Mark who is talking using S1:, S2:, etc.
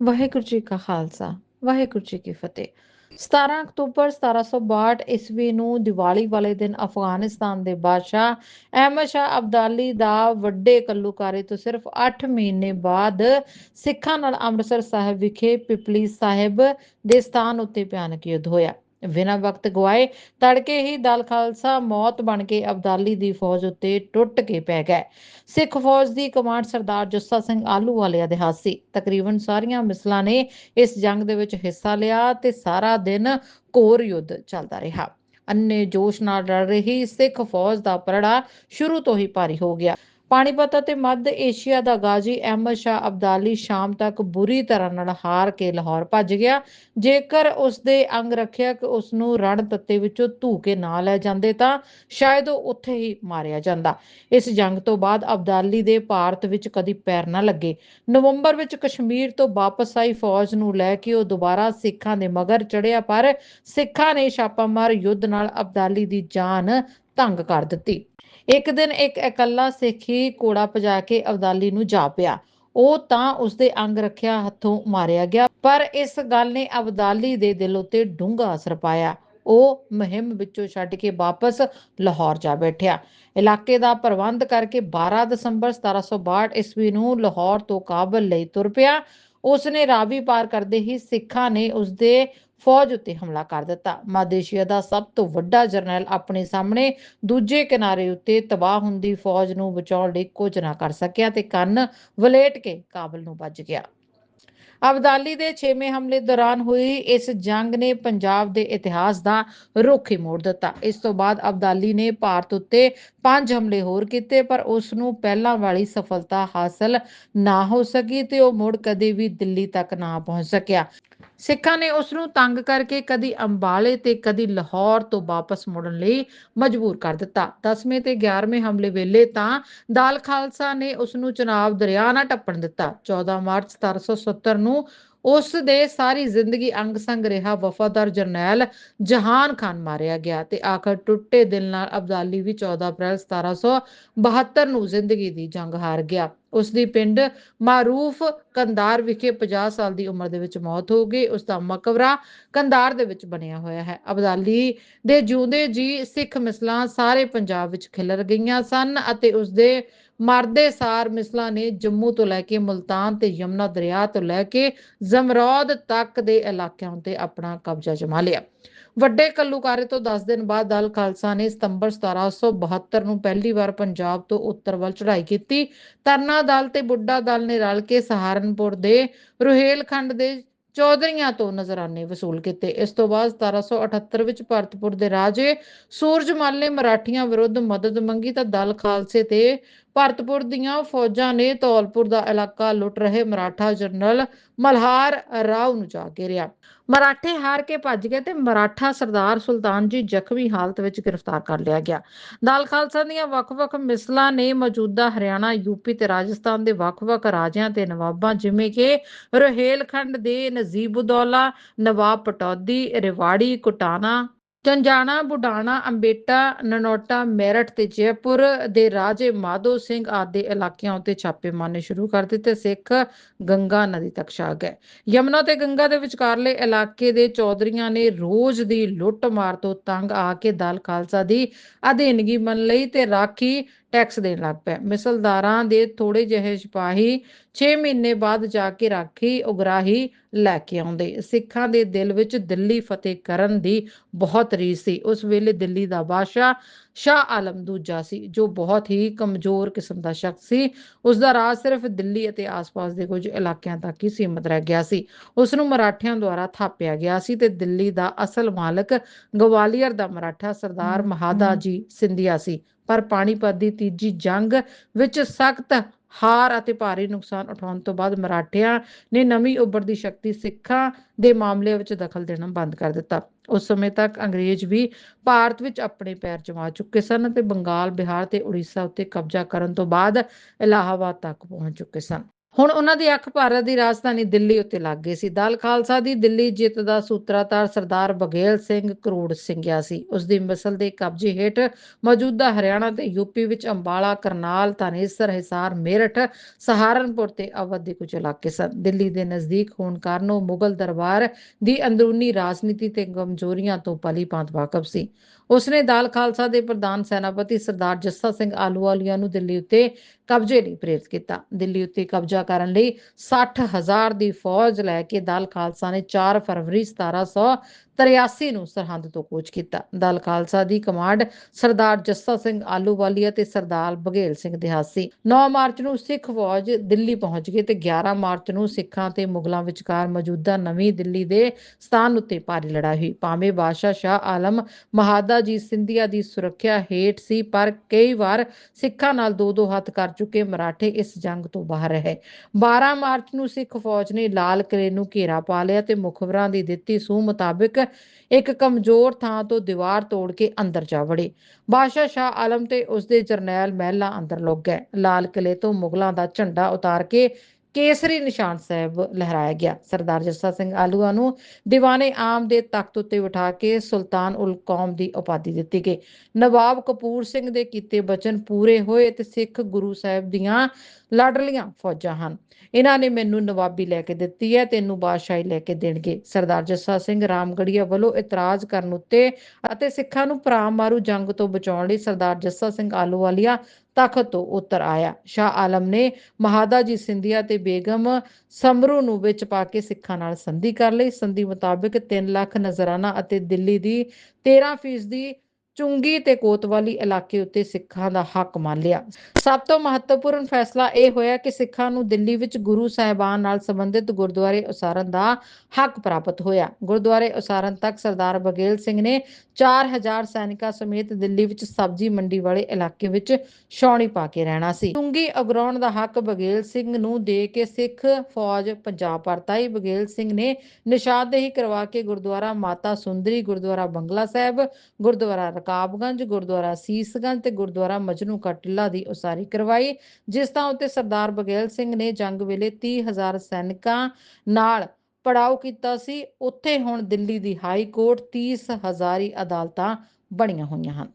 S1: ਵਾਹਿਗੁਰੂ ਜੀ ਕਾ ਖਾਲਸਾ, ਵਾਹਿਗੁਰੂ ਜੀ ਕੀ ਫਤਿਹ। 17 ਅਕਤੂਬਰ 1762 ਈਸਵੀ ਨੂੰ ਦੀਵਾਲੀ ਵਾਲੇ ਦਿਨ ਅਫਗਾਨਿਸਤਾਨ ਦੇ ਬਾਦਸ਼ਾਹ ਅਹਿਮਦ ਸ਼ਾਹ ਅਬਦਾਲੀ ਦਾ ਵੱਡੇ ਕੱਲੂਕਾਰੇ ਤੋਂ ਸਿਰਫ 8 ਮਹੀਨੇ ਬਾਅਦ ਸਿੱਖਾਂ ਨਾਲ ਅੰਮ੍ਰਿਤਸਰ ਸਾਹਿਬ ਵਿਖੇ ਪਿਪਲੀ ਸਾਹਿਬ ਦੇ ਸਥਾਨ ਉੱਤੇ ਭਿਆਨਕ ਯੁੱਧ ਹੋਇਆ। ਬਿਨਾਂ ਵਕਤ ਗਵਾਏ ਤੜਕੇ ਹੀ ਦਲ ਖਾਲਸਾ ਮੌਤ ਬਣ ਕੇ ਅਬਦਾਲੀ ਦੀ ਫੌਜ ਉੱਤੇ ਟੁੱਟ ਕੇ ਪੈ ਗਏ। ਸਿੱਖ ਫੌਜ ਦੀ ਕਮਾਂਡ ਸਰਦਾਰ ਜੱਸਾ ਸਿੰਘ ਆਲੂ ਆਲੂਵਾਲੀਆ ਦੇ ਹੱਥ ਸੀ। ਤਕਰੀਬਨ ਸਾਰੀਆਂ ਮਿਸਲਾਂ ਨੇ ਇਸ ਜੰਗ ਦੇ ਵਿੱਚ ਹਿੱਸਾ ਲਿਆ ਤੇ ਸਾਰਾ ਦਿਨ ਘੋਰ ਯੁੱਧ ਚੱਲਦਾ ਰਿਹਾ। ਅੰਨੇ ਜੋਸ਼ ਨਾਲ ਲੜ ਰਹੀ ਸਿੱਖ ਫੌਜ ਦਾ ਪਰੜਾ ਸ਼ੁਰੂ ਤੋਂ ਹੀ ਭਾਰੀ ਹੋ ਗਿਆ। ਪਾਣੀਪਤ ਅਤੇ ਮੱਧ ਏਸ਼ੀਆ ਦਾ ਗਾਜ਼ੀ ਅਹਿਮਦ ਸ਼ਾਹ ਅਬਦਾਲੀ ਸ਼ਾਮ ਤੱਕ ਬੁਰੀ ਤਰ੍ਹਾਂ ਨਾਲ ਹਾਰ ਕੇ ਲਾਹੌਰ ਭੱਜ ਗਿਆ। ਜੇਕਰ ਉਸ ਦੇ ਅੰਗ ਰੱਖਿਅਕ ਉਸ ਨੂੰ ਰਣ ਤੱਤੇ ਵਿੱਚੋਂ ਧੂ ਕੇ ਨਾ ਲੈ ਜਾਂਦੇ ਤਾਂ ਸ਼ਾਇਦ ਉਹ ਉੱਥੇ ਹੀ ਮਾਰਿਆ ਜਾਂਦਾ। ਇਸ ਜੰਗ ਤੋਂ ਬਾਅਦ ਅਬਦਾਲੀ ਦੇ ਭਾਰਤ ਵਿੱਚ ਕਦੀ ਪੈਰ ਨਾ ਲੱਗੇ। ਨਵੰਬਰ ਵਿੱਚ ਕਸ਼ਮੀਰ ਤੋਂ ਵਾਪਸ ਆਈ ਫੌਜ ਨੂੰ ਲੈ ਕੇ ਉਹ ਦੁਬਾਰਾ ਸਿੱਖਾਂ ਦੇ ਮਗਰ ਚੜਿਆ ਪਰ ਸਿੱਖਾਂ ਨੇ ਛਾਪਾਮਾਰ ਯੁੱਧ ਨਾਲ ਅਬਦਾਲੀ ਦੀ ਜਾਨ ਤੰਗ ਕਰ ਦਿੱਤੀ। ਇੱਕ ਦਿਨ ਇੱਕ ਇਕੱਲਾ ਸਿੱਖ ਕੋੜਾ ਭਜਾ ਕੇ ਅਬਦਾਲੀ ਨੂੰ ਜਾ ਪਿਆ। ਉਹ ਤਾਂ ਉਸਦੇ ਅੰਗ ਰੱਖਿਆ ਹੱਥੋਂ ਮਾਰਿਆ ਗਿਆ, ਪਰ ਇਸ ਗੱਲ ਨੇ ਅਬਦਾਲੀ ਦੇ ਦਿਲ ਉੱਤੇ ਡੂੰਘਾ ਅਸਰ ਪਾਇਆ। ਉਹ ਮੁਹਿੰਮ ਵਿੱਚੋਂ ਛੱਡ ਕੇ ਵਾਪਸ ਲਾਹੌਰ ਜਾ ਬੈਠਿਆ। ਇਲਾਕੇ ਦਾ ਪ੍ਰਬੰਧ ਕਰਕੇ 12 ਦਸੰਬਰ 1762 ਈਸਵੀ ਨੂੰ ਲਾਹੌਰ ਤੋਂ ਕਾਬਲ ਲਈ ਤੁਰ ਪਿਆ। ਉਸਨੇ ਰਾਵੀ ਪਾਰ ਕਰਦੇ ਹੀ ਸਿੱਖਾਂ ਨੇ ਉਸਦੇ ਫੌਜ ਉੱਤੇ ਹਮਲਾ ਕਰ ਦਿੱਤਾ। ਮਾਦੇਸ਼ੀਆ ਦਾ ਸਭ ਤੋਂ ਵੱਡਾ ਜਰਨੈਲ ਆਪਣੇ ਸਾਹਮਣੇ ਦੂਜੇ ਕਿਨਾਰੇ ਉੱਤੇ ਤਬਾਹ ਹੁੰਦੀ ਫੌਜ ਨੂੰ ਬਚਾਉਣ ਲਈ ਕੁਝ ਨਾ ਕਰ ਸਕਿਆ ਤੇ ਕੰਨ ਵਲੇਟ ਕੇ ਕਾਬਲ ਨੂੰ ਭੱਜ ਗਿਆ। ਅਬਦਾਲੀ ਦੇ 6ਵੇਂ ਹਮਲੇ ਦੌਰਾਨ ਹੋਈ ਇਸ ਜੰਗ ਨੇ ਪੰਜਾਬ ਦੇ ਇਤਿਹਾਸ ਦਾ ਰੁਖ ਹੀ ਮੋੜ ਦਿੱਤਾ। ਇਸ ਤੋਂ ਬਾਅਦ ਅਬਦਾਲੀ ਨੇ ਭਾਰਤ ਉੱਤੇ ਪੰਜ ਹਮਲੇ ਹੋਰ ਕੀਤੇ, ਪਰ ਉਸ ਨੂੰ ਪਹਿਲਾਂ ਵਾਲੀ ਸਫਲਤਾ ਹਾਸਲ ਨਾ ਹੋ ਸਕੀ ਤੇ ਉਹ ਮੁੜ ਕਦੇ ਵੀ ਦਿੱਲੀ ਤੱਕ ਨਾ ਪਹੁੰਚ ਸਕਿਆ। ਸਿੱਖਾਂ ਨੇ ਉਸ ਨੂੰ ਤੰਗ ਕਰਕੇ ਕਦੀ ਅੰਬਾਲੇ ਤੇ ਕਦੀ ਲਾਹੌਰ ਤੋਂ ਵਾਪਸ ਮੁੜਨ ਲਈ ਮਜਬੂਰ ਕਰ ਦਿੱਤਾ। 10ਵੇਂ ਤੇ 11ਵੇਂ ਹਮਲੇ ਵੇਲੇ ਤਾਂ ਦਾਲ ਖਾਲਸਾ ਨੇ ਉਸ ਨੂੰ ਚਨਾਬ ਦਰਿਆ ਨਾ ਟੱਪਣ ਦਿੱਤਾ। 14 ਮਾਰਚ 1770 ਨੂੰ ਉਸ ਦੇ ਸਾਰੀ ਜ਼ਿੰਦਗੀ ਅੰਗ ਸੰਗ ਰਿਹਾ ਵਫਾਦਾਰ ਜਰਨੈਲ ਜਹਾਨ ਖਾਨ ਮਾਰਿਆ ਗਿਆ ਤੇ ਆਖਰ ਟੁੱਟੇ ਦਿਲ ਨਾਲ ਅਬਦਾਲੀ ਵੀ 14 ਅਪ੍ਰੈਲ 1772 ਨੂੰ ਜ਼ਿੰਦਗੀ ਦੀ ਜੰਗ ਹਾਰ ਗਿਆ। ਉਸ ਦੀ ਪਿੰਡ ਮਾਰੂਫ ਕੰਦਾਰ ਵਿਖੇ 50 ਸਾਲ ਦੀ ਉਮਰ ਦੇ ਵਿੱਚ ਮੌਤ ਹੋ ਗਈ। ਉਸ ਦਾ ਮਕਬਰਾ ਕੰਦਾਰ ਦੇ ਵਿੱਚ ਬਣਿਆ ਹੋਇਆ ਹੈ। ਅਬਦਾਲੀ ਦੇ ਜਿਉਂਦੇ ਜੀ ਸਿੱਖ ਮਿਸਲਾਂ ਸਾਰੇ ਪੰਜਾਬ ਵਿੱਚ ਖਿਲਰ ਗਈਆਂ ਸਨ ਅਤੇ ਉਸ ਦੇ ਮਰਦੇ ਸਾਰ ਮਿਸਲਾਂ ਨੇ ਜੰਮੂ ਤੋਂ ਲੈ ਕੇ ਮੁਲਤਾਨ ਤੇ ਯਮਨਾ ਦਰਿਆ ਤੋਂ ਲੈ ਕੇ ਜ਼ਮਰੌਦ ਤੱਕ ਦੇ ਇਲਾਕਿਆਂ ਉੱਤੇ ਆਪਣਾ ਕਬਜ਼ਾ ਜਮਾ ਲਿਆ। ਵੱਡੇ ਕੱਲੂਕਾਰੇ ਤੋਂ 10 ਦਿਨ ਬਾਅਦ ਦਲ ਖਾਲਸਾ ਨੇ ਸਤੰਬਰ 1772 ਨੂੰ ਪਹਿਲੀ ਵਾਰ ਪੰਜਾਬ ਤੋਂ ਉੱਤਰ ਵੱਲ ਚੜ੍ਹਾਈ ਕੀਤੀ। ਤਰਨਾ ਦਲ ਤੇ ਬੁੱਢਾ ਦਲ ਨੇ ਰਲ ਕੇ ਸਹਾਰਨਪੁਰ ਦੇ ਰੁਹੇਲਖੰਡ ਦੇ ਚੌਧਰੀਆਂ ਤੋਂ ਨਜ਼ਰਾਨੇ ਵਸੂਲ ਕੀਤੇ। ਇਸ ਤੋਂ ਬਾਅਦ 1778 ਵਿੱਚ ਭਰਤਪੁਰ ਦੇ ਰਾਜੇ ਸੂਰਜਮਲ ਨੇ ਮਰਾਠੀਆਂ ਵਿਰੁੱਧ ਮਦਦ ਮੰਗੀ ਤਾਂ ਦਲ ਖਾਲਸੇ ਤੇ ਭਰਤਪੁਰ ਦੀਆਂ ਫੌਜਾਂ ਨੇ ਧੌਲਪੁਰ ਦਾ ਇਲਾਕਾ ਲੁੱਟ ਰਹੇ ਮਰਾਠਾ ਜਨਰਲ ਮਲਹਾਰ ਰਾਓ ਨੂੰ ਜਾ ਘੇਰਿਆ ਮਰਾਠੇ ਹਾਰ ਕੇ ਭੱਜ ਗਏ ਤੇ ਮਰਾਠਾ ਸਰਦਾਰ ਸੁਲਤਾਨ ਜੀ ਜ਼ਖਮੀ ਹਾਲਤ ਵਿੱਚ ਗ੍ਰਿਫਤਾਰ ਕਰ ਲਿਆ ਗਿਆ। ਦਲ ਖਾਲਸਾ ਦੀਆਂ ਵੱਖ-ਵੱਖ ਮਿਸਲਾਂ ਨੇ ਮੌਜੂਦਾ ਹਰਿਆਣਾ ਯੂਪੀ ਤੇ ਰਾਜਸਥਾਨ ਦੇ ਵੱਖ-ਵੱਖ ਰਾਜਿਆਂ ਤੇ ਨਵਾਬਾਂ, ਜਿਵੇਂ ਕਿ ਰੋਹੇਲਖੰਡ ਦੇ ਨਜ਼ੀਬਉਦੌਲਾ ਨਵਾਬ ਪਟੌਦੀ, ਰਿਵਾੜੀ ਕੁਟਾਣਾ ਚੰਜਾਣਾ ਬੁਢਾਣਾ ਅੰਬੇਟਾ, ਨਨੋਟਾ, ਮੇਰਠ ਤੇ ਜੈਪੁਰ ਦੇ ਰਾਜੇ ਮਾਧੋ ਸਿੰਘ ਆਦਿ ਇਲਾਕਿਆਂ ਉੱਤੇ ਛਾਪੇ ਮਾਰਨੇ ਸ਼ੁਰੂ ਕਰ ਦਿੱਤੇ ਸਿੱਖ ਗੰਗਾ ਨਦੀ ਤੱਕ ਛਾ ਗਏ। ਯਮਨਾ ਤੇ ਗੰਗਾ ਦੇ ਵਿਚਕਾਰਲੇ ਇਲਾਕੇ ਦੇ ਚੌਧਰੀਆਂ ਨੇ ਰੋਜ਼ ਦੀ ਲੁੱਟ ਮਾਰ ਤੋਂ ਤੰਗ ਆ ਕੇ ਦਲ ਖਾਲਸਾ ਦੀ ਅਧੀਨਗੀ ਮੰਨ ਲਈ ਤੇ ਰਾਖੀ ਟੈਕਸ ਦੇਣ ਲੱਗ ਪਏ। ਮਿਸਲਦਾਰਾਂ ਦੇ ਥੋੜੇ ਜਿਹੇ ਸਿਪਾਹੀ 6 ਮਹੀਨੇ ਬਾਅਦ ਜਾ ਕੇ ਰਾਖੀ ਉਗਰਾਹੀ ਲੈ ਕੇ ਆਉਂਦੇ। ਸਿੱਖਾਂ ਦੇ ਦਿਲ ਵਿੱਚ ਦਿੱਲੀ ਫਤਿਹ ਕਰਨ ਦੀ ਬਹੁਤ ਰੀਸ ਸੀ। ਉਸ ਵੇਲੇ ਦਿੱਲੀ ਦਾ ਬਾਦਸ਼ਾਹ ਸ਼ਾਹ ਆਲਮ ਦੂਜਾ ਸੀ ਜੋ ਬਹੁਤ ਹੀ ਕਮਜ਼ੋਰ ਕਿਸਮ ਦਾ ਸ਼ਖਸ ਸੀ। ਉਸ ਦਾ ਰਾਜ ਸਿਰਫ ਦਿੱਲੀ ਅਤੇ ਆਸ-ਪਾਸ ਦੇ ਕੁਝ ਇਲਾਕਿਆਂ ਤੱਕ ਹੀ ਸੀਮਤ ਰਹਿ ਗਿਆ ਸੀ। ਉਸ ਨੂੰ ਮਰਾਠਿਆਂ ਦੁਆਰਾ ਥਾਪਿਆ ਗਿਆ ਸੀ ਤੇ ਦਿੱਲੀ ਦਾ ਅਸਲ ਮਾਲਕ ਗਵਾਲੀਅਰ ਦਾ ਮਰਾਠਾ ਸਰਦਾਰ ਮਹਾਦਾ ਜੀ ਸਿੰਧੀਆ ਸੀ। ਪਰ ਪਾਣੀਪਤ ਦੀ ਤੀਜੀ ਜੰਗ ਵਿੱਚ ਸਖਤ ਹਾਰ ਅਤੇ ਭਾਰੀ ਨੁਕਸਾਨ ਉਠਾਉਣ ਤੋਂ ਬਾਅਦ ਮਰਾਠਿਆਂ ਨੇ ਨਵੀਂ ਉੱਭਰਦੀ ਸ਼ਕਤੀ ਸਿੱਖਾਂ ਦੇ ਮਾਮਲੇ ਵਿੱਚ ਦਖਲ ਦੇਣਾ ਬੰਦ ਕਰ ਦਿੱਤਾ। ਉਸ ਸਮੇਂ ਤੱਕ ਅੰਗਰੇਜ਼ ਵੀ ਭਾਰਤ ਵਿੱਚ ਆਪਣੇ ਪੈਰ ਜਮਾ ਚੁੱਕੇ ਸਨ ਅਤੇ ਬੰਗਾਲ, ਬਿਹਾਰ ਤੇ ਉੜੀਸਾ ਉੱਤੇ ਕਬਜ਼ਾ ਕਰਨ ਤੋਂ ਬਾਅਦ ਇਲਾਹਾਬਾਦ ਤੱਕ ਪਹੁੰਚ ਚੁੱਕੇ ਸਨ। ਹੁਣ ਉਹਨਾਂ ਦੀ ਅੱਖ ਭਾਰਤ ਦੀ ਰਾਜਧਾਨੀ ਦਿੱਲੀ ਉੱਤੇ ਲੱਗ ਗਈ ਸੀ। ਦਲ ਖਾਲਸਾ ਦੀ ਦਿੱਲੀ ਜਿੱਤ ਦਾ ਸੂਤਰਧਾਰ ਸਰਦਾਰ ਬਘੇਲ ਸਿੰਘ ਕਰੂੜ ਸਿੰਘਿਆ ਸੀ। ਉਸ ਦੀ ਮਿਸਲ ਦੇ ਕਬਜ਼ੇ ਹੇਠ ਮੌਜੂਦਾ ਹਰਿਆਣਾ ਤੇ ਯੂਪੀ ਵਿੱਚ ਅੰਬਾਲਾ, ਕਰਨਾਲ ਤਾਨੇਸਰ ਹਿਸਾਰ, ਮੇਰਠ, ਸਹਾਰਨਪੁਰ ਤੇ ਅਵਧ ਦੇ ਕੁਝ ਇਲਾਕੇ ਸਨ। ਦਿੱਲੀ ਦੇ ਨਜ਼ਦੀਕ ਹੋਣ ਕਾਰਨ ਉਹ ਮੁਗਲ ਦਰਬਾਰ ਦੀ ਅੰਦਰੂਨੀ ਰਾਜਨੀਤੀ ਤੇ ਕਮਜ਼ੋਰੀਆਂ ਤੋਂ ਪਲੀ ਭਾਂਤ ਵਾਕਫ ਸੀ। ਉਸਨੇ ਦਲ ਖਾਲਸਾ ਦੇ ਪ੍ਰਧਾਨ ਸੈਨਾਪਤੀ ਸਰਦਾਰ ਜੱਸਾ ਸਿੰਘ ਆਲੂਵਾਲੀਆ ਨੂੰ ਦਿੱਲੀ ਉੱਤੇ ਕਬਜ਼ੇ ਲਈ ਪ੍ਰੇਰਿਤ ਕੀਤਾ। ਦਿੱਲੀ ਉੱਤੇ ਕਬਜ਼ਾ ਕਰਨ ਲਈ 60000 ਦੀ ਫੌਜ ਲੈ ਕੇ ਦਲ ਖਾਲਸਾ ਨੇ 4 ਫਰਵਰੀ 1783 ਨੂੰ ਸਰਹੰਦ ਤੋਂ ਕੋਚ ਕੀਤਾ। ਦਲ ਖਾਲਸਾ ਦੀ ਕਮਾਂਡ ਸਰਦਾਰ ਜੱਸਾ ਸਿੰਘ ਆਲੂਵਾਲੀਆ ਤੇ ਸਰਦਾਰ ਬਘੇਲ ਸਿੰਘ ਦੇ 9 ਮਾਰਚ ਨੂੰ ਸਿੱਖ ਫੌਜ ਦਿੱਲੀ ਪਹੁੰਚ ਗਈ ਤੇ 11 ਮਾਰਚ ਨੂੰ ਸਿੱਖਾਂ ਤੇ ਮੁਗਲਾਂ ਵਿਚਕਾਰ ਮੌਜੂਦਾ ਨਵੀਂ ਦਿੱਲੀ ਦੇ ਸਥਾਨ ਉੱਤੇ ਭਾਰੀ ਲੜਾਈ ਹੋਈ। ਭਾਵੇਂ ਬਾਦਸ਼ਾਹ ਸ਼ਾਹ ਆਲਮ ਮਹਾਦਾ ਜੀ ਸਿੰਧੀਆ ਦੀ ਸੁਰੱਖਿਆ ਹੇਠ ਸੀ, ਪਰ ਕਈ ਵਾਰ ਸਿੱਖਾਂ ਨਾਲ ਦੋ ਦੋ ਹੱਥ ਕਰ ਚੁੱਕੇ ਮਰਾਠੇ ਇਸ ਜੰਗ ਤੋਂ ਬਾਹਰ ਰਹੇ। 12 ਮਾਰਚ ਨੂੰ ਸਿੱਖ ਫੌਜ ਨੇ ਲਾਲ ਕਿਲੇ ਨੂੰ ਘੇਰਾ ਪਾ ਲਿਆ ਤੇ ਮੁਖਬਰਾਂ ਦੀ ਦਿੱਤੀ ਸੂਹ ਮੁਤਾਬਕ ਇੱਕ ਕਮਜ਼ੋਰ ਥਾਂ ਤੋਂ ਦੀਵਾਰ ਤੋੜ ਕੇ ਅੰਦਰ ਜਾ ਵੜੇ। ਬਾਦਸ਼ਾਹ ਸ਼ਾਹ ਆਲਮ ਤੇ ਉਸਦੇ ਜਰਨੈਲ ਮਹਿਲਾ ਅੰਦਰ ਲੁਕ ਗਏ। ਲਾਲ ਕਿਲੇ ਤੋਂ ਮੁਗਲਾਂ ਦਾ ਝੰਡਾ ਉਤਾਰ ਕੇ ਕੇਸਰੀ ਨਿਸ਼ਾਨ ਸਾਹਿਬ ਲਹਿਰਾਇਆ ਗਿਆ। ਸਰਦਾਰ ਜੱਸਾ ਸਿੰਘ ਆਲੂਆ ਨੂੰ ਦੀਵਾਨੇ ਆਮ ਦੇ ਤਖਤ ਉੱਤੇ ਬਿਠਾ ਕੇ ਸੁਲਤਾਨ ਉਲ ਕੌਮ ਦੀ ਉਪਾਧੀ ਦਿੱਤੀ ਗਈ। ਨਵਾਬ ਕਪੂਰ ਸਿੰਘ ਦੇ ਕੀਤੇ ਬਚਨ ਪੂਰੇ ਹੋਏ ਤੇ ਸਿੱਖ ਗੁਰੂ ਸਾਹਿਬ ਦੀਆਂ ਲਾਡਲੀਆਂ ਫੌਜਾਂ ਹਨ। ਇਹਨਾਂ ਨੇ ਮੈਨੂੰ ਨਵਾਬੀ ਲੈ ਕੇ ਦਿੱਤੀ ਹੈ ਤੈਨੂੰ ਬਾਦਸ਼ਾਹੀ ਲੈ ਕੇ ਦੇਣਗੇ। ਸਰਦਾਰ ਜੱਸਾ ਸਿੰਘ ਰਾਮਗੜੀਆ ਵੱਲੋਂ ਇਤਰਾਜ਼ ਕਰਨ ਉੱਤੇ ਅਤੇ ਸਿੱਖਾਂ ਨੂੰ ਭਰਾ ਮਾਰੂ ਜੰਗ ਤੋਂ ਬਚਾਉਣ ਲਈ ਸਰਦਾਰ ਜੱਸਾ ਸਿੰਘ ਆਲੂਵਾਲੀਆ ਤਖਤ ਤੋਂ ਉਤਰ ਆਇਆ। ਸ਼ਾਹ ਆਲਮ ਨੇ ਮਹਾਦਾ ਜੀ ਸਿੰਧੀਆ ਤੇ ਬੇਗਮ ਸਮਰੂ ਨੂੰ ਵਿੱਚ ਪਾ ਕੇ ਸਿੱਖਾਂ ਨਾਲ ਸੰਧੀ ਕਰ ਲਈ। ਸੰਧੀ ਮੁਤਾਬਕ 3 ਲੱਖ ਨਜ਼ਰਾਨਾ ਅਤੇ ਦਿੱਲੀ ਦੀ 13 ਫੀਸਦੀ ਚੁੰਗੀ ਤੇ ਕੋਤਵਾਲੀ ਇਲਾਕੇ ਉੱਤੇ ਸਿੱਖਾਂ ਦਾ ਹੱਕ ਮੰਨ ਲਿਆ। ਸਭ ਤੋਂ ਮਹੱਤਵਪੂਰਨ ਫੈਸਲਾ ਇਹ ਹੋਇਆ ਕਿ ਸਿੱਖਾਂ ਨੂੰ ਦਿੱਲੀ ਵਿੱਚ ਗੁਰੂ ਸਾਹਿਬਾਨ ਨਾਲ ਸੰਬੰਧਿਤ ਗੁਰਦੁਆਰੇ ਉਸਾਰਨ ਦਾ ਹੱਕ ਪ੍ਰਾਪਤ ਹੋਇਆ। ਗੁਰਦੁਆਰੇ ਉਸਾਰਨ ਤੱਕ ਸਰਦਾਰ ਬਗੇਲ ਸਿੰਘ ਨੇ 4000 ਸੈਨਿਕਾਂ ਸਮੇਤ ਦਿੱਲੀ ਵਿੱਚ ਸਬਜ਼ੀ ਮੰਡੀ ਵਾਲੇ ਇਲਾਕੇ ਵਿੱਚ ਛਾਉਣੀ ਪਾ ਕੇ ਰਹਿਣਾ ਸੀ। ਚੁੰਗੀ ਅਗਰਾਉਣ ਦਾ ਹੱਕ ਬਗੇਲ ਸਿੰਘ ਨੂੰ ਦੇ ਕੇ ਸਿੱਖ ਫੌਜ ਪੰਜਾਬ ਪਰਤਾਈ। ਬਗੇਲ ਸਿੰਘ ਨੇ ਨਿਸ਼ਾਨਦੇਹੀ ਕਰਵਾ ਕੇ ਗੁਰਦੁਆਰਾ ਮਾਤਾ ਸੁੰਦਰੀ, ਗੁਰਦੁਆਰਾ ਬੰਗਲਾ ਸਾਹਿਬ, ਗੁਰਦੁਆਰਾ ਰਕਾਬਗੰਜ ਗੁਰਦੁਆਰਾ, ਸੀਸਗੰਜ ਤੇ ਗੁਰਦੁਆਰਾ ਮਜਨੂ ਕਾ ਟਿੱਲਾ ਦੀ ਉਸਾਰੀ ਕਰਵਾਈ, ਜਿਸ ਤਾਂ ਉੱਤੇ ਸਰਦਾਰ ਬਗੇਲ ਸਿੰਘ ਨੇ ਜੰਗ ਵੇਲੇ 30000 ਸੈਨਿਕਾਂ ਨਾਲ ਪੜਾਅ ਕੀਤਾ ਸੀ, ਉੱਥੇ ਹੁਣ ਦਿੱਲੀ ਦੀ ਹਾਈ ਕੋਰਟ 30 ਹਜ਼ਾਰੀ ਅਦਾਲਤਾਂ ਬਣੀਆਂ ਹੋਈਆਂ ਹਨ।